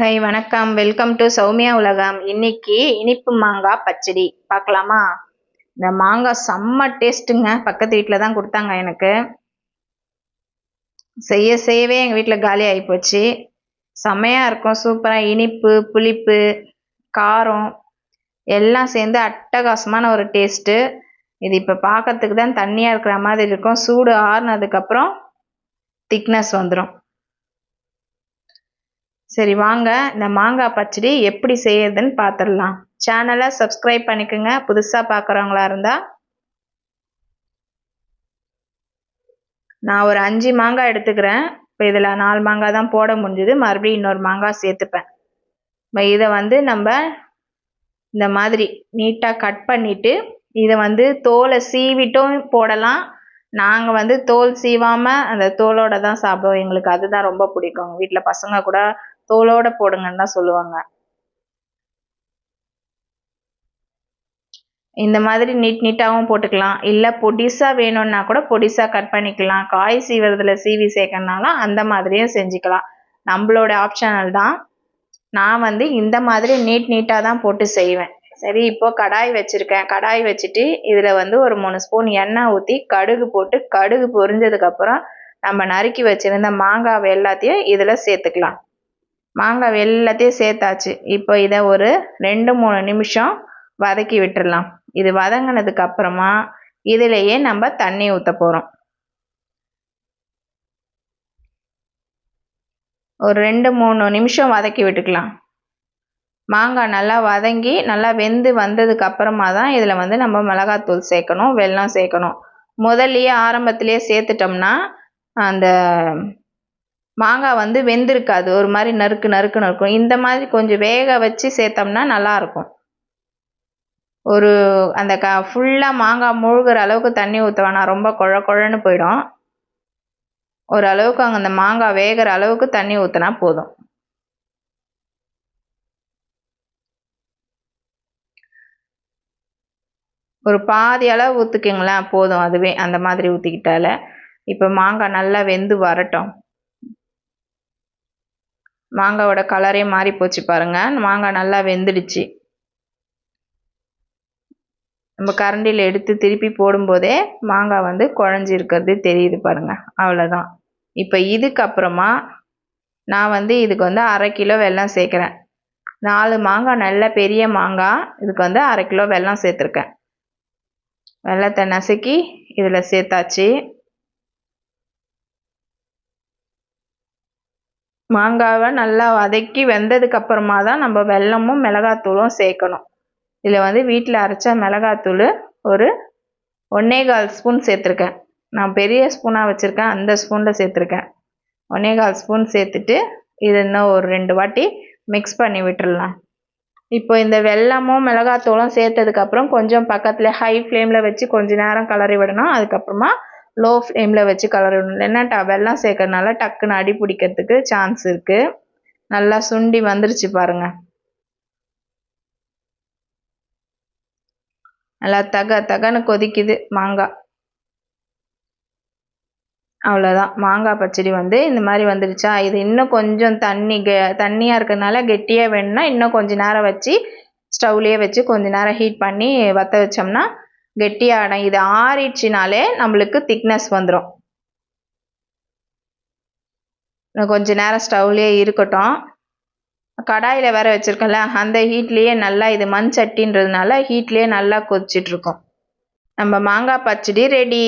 High வணக்கம். Welcome to Soumya உலகம். இன்னைக்கு இனிப்பு மாங்காய் பச்சடி. பார்க்கலாமா? இந்த மாங்காய் செம்ம டேஸ்ட்டுங்க. பக்கத்து வீட்டில் தான் கொடுத்தாங்க எனக்கு. செய்ய செய்யவே எங்கள் வீட்டில் காலி ஆகிப்போச்சு செம்மையாக இருக்கும். சூப்பராக இனிப்பு புளிப்பு காரம் எல்லாம் சேர்ந்து அட்டகாசமான ஒரு டேஸ்ட்டு. இது இப்போ பார்க்கறதுக்கு தான் தண்ணியாக இருக்கிற மாதிரி இருக்கும். சூடு ஆறுனதுக்கப்புறம் திக்னஸ் வந்துடும் சரி வாங்க. இந்த மாங்காய் பச்சடி எப்படி செய்யறதுன்னு பார்த்துடலாம் சேனலை சப்ஸ்கிரைப் பண்ணிக்கோங்க. புதுசாக பார்க்குறவங்களா இருந்தால் நான் ஒரு அஞ்சு மாங்காய் எடுத்துக்கிறேன். இப்போ இதில் நாலு மாங்காய் தான் போட முடிஞ்சுது. மறுபடியும் இன்னொரு மாங்காய் சேர்த்துப்பேன். இப்போ இதை வந்து நம்ம இந்த மாதிரி நீட்டாக கட் பண்ணிவிட்டு இதை வந்து தோலை சீவிட்டும் போடலாம். நாங்கள் வந்து தோல் சீவாமல் அந்த தோலோட தான் சாப்பிடுவோம். எங்களுக்கு அதுதான் ரொம்ப பிடிக்கும். வீட்டில் பசங்க கூட தோலோட போடுங்கன்னு தான் சொல்லுவாங்க. இந்த மாதிரி நீட் நீட்டாகவும் போட்டுக்கலாம். இல்லை பொடிசாக வேணும்னா கூட பொடிசாக கட் பண்ணிக்கலாம். காய் சீவரத்தில் சீவி சேர்க்கறனாலும் அந்த மாதிரியும் செஞ்சுக்கலாம். நம்மளோட ஆப்ஷனல் தான். நான் வந்து இந்த மாதிரி நீட் நீட்டாக தான் போட்டு செய்வேன். சரி இப்போ கடாய் வச்சுருக்கேன். கடாய் வச்சுட்டு இதில் வந்து ஒரு மூணு ஸ்பூன் எண்ணெய் ஊற்றி கடுகு போட்டு கடுகு பொரிஞ்சதுக்கப்புறம் நம்ம நறுக்கி வச்சுருந்த மாங்காவை எல்லாத்தையும் இதில் சேர்த்துக்கலாம். மாங்காய் எல்லாத்தையும் சேர்த்தாச்சு. இப்போ இதை ஒரு ரெண்டு மூணு நிமிஷம் வதக்கி விட்டுடலாம் இது வதங்கினதுக்கு அப்புறமா இதிலேயே நம்ம தண்ணி ஊற்ற போகிறோம் ஒரு ரெண்டு மூணு நிமிஷம் வதக்கி விட்டுக்கலாம். மாங்காய் நல்லா வதங்கி நல்லா வெந்து வந்ததுக்கு அப்புறமா தான் இதில் வந்து நம்ம மிளகாத்தூள் சேர்க்கணும் வெல்லம் சேர்க்கணும். முதல்லையே ஆரம்பத்திலேயே சேர்த்துட்டோம்னா அந்த மாங்காய் வந்து வெந்திருக்காது. ஒரு மாதிரி நறுக்கு நறுக்குன்னு இருக்கும். இந்த மாதிரி கொஞ்சம் வேக வச்சு சேர்த்தோம்னா நல்லாயிருக்கும். ஒரு அந்த க ஃபுல்லாக மாங்காய் மூழ்கிற அளவுக்கு தண்ணி ஊற்ற வேணாம். ரொம்ப குழ குழன்னு போயிடும். ஓரளவுக்கு அங்கே அந்த மாங்காய் வேகிற அளவுக்கு தண்ணி ஊற்றினா போதும். ஒரு பாதி அளவு ஊற்றிக்கிங்களேன் போதும். அதுவே அந்த மாதிரி ஊற்றிக்கிட்டால இப்போ மாங்காய் நல்லா வெந்து வரட்டும். மாங்காவோட கலரே மாறி போச்சு பாருங்க. மாங்காய் நல்லா வெந்துடுச்சு. நம்ம கரண்டியில் எடுத்து திருப்பி போடும்போதே மாங்காய் வந்து குழஞ்சி இருக்கிறது தெரியுது பாருங்க. அவ்வளோதான் இப்போ இதுக்கப்புறமா நான் வந்து இதுக்கு வந்து அரை கிலோ வெல்லம் சேர்க்குறேன். நாலு மாங்காய் நல்ல பெரிய மாங்காய் இதுக்கு வந்து அரை கிலோ வெல்லம் சேர்த்துருக்கேன். வெள்ளத்தை நசுக்கி இதில் சேர்த்தாச்சு. மாங்காவை நல்லா வதக்கி வெந்ததுக்கு அப்புறமா தான் நம்ம வெல்லமும் மிளகாத்தூளும் சேர்க்கணும். இதில் வந்து வீட்டில் அரைச்ச மிளகாத்தூள் ஒரு ஒன்னேகால் ஸ்பூன் சேர்த்துருக்கேன். நான் பெரிய ஸ்பூனாக வச்சுருக்கேன் அந்த ஸ்பூனில் சேர்த்துருக்கேன். ஒன்னேகால் ஸ்பூன் சேர்த்துட்டு இது இன்னும் ஒரு ரெண்டு வாட்டி மிக்ஸ் பண்ணி விட்டுடலாம் இப்போ இந்த வெல்லமும் மிளகாத்தூளும் சேர்த்ததுக்கப்புறம் கொஞ்சம் பக்கத்தில் ஹை ஃப்ளேமில் வச்சு கொஞ்சம் நேரம் கலரி விடணும். அதுக்கப்புறமா லோ ஃப்ளேமில் வச்சு கலரணும். விடணும் இல்லைன்னா வெள்ளம் சேர்க்கறதுனால டக்குன்னு அடி பிடிக்கிறதுக்கு சான்ஸ் இருக்குது நல்லா சுண்டி வந்துருச்சு பாருங்கள் நல்லா தக தகன்னு கொதிக்குது மாங்காய். அவ்வளோதான் மாங்காய் பச்சடி வந்து இந்த மாதிரி வந்துடுச்சா இது இன்னும் கொஞ்சம் தண்ணி கெ தண்ணியாக இருக்கிறதுனால கெட்டியாக வேணும்னா இன்னும் கொஞ்சம் நேரம் வச்சு ஸ்டவ்லேயே வச்சு கொஞ்ச நேரம் ஹீட் பண்ணி வற்ற வச்சோம்னா கெட்டியான இது ஆறிடுச்சினாலே நம்மளுக்கு திக்னஸ் வந்துடும் கொஞ்ச நேரம் ஸ்டவ்லேயே இருக்கட்டும். கடாயில் வேற வச்சுருக்கோம்ல அந்த ஹீட்லேயே நல்லா இது மண் சட்டின்றதுனால ஹீட்லேயே நல்லா கொதிச்சிட்ருக்கோம் நம்ம மாங்காய் பச்சடி ரெடி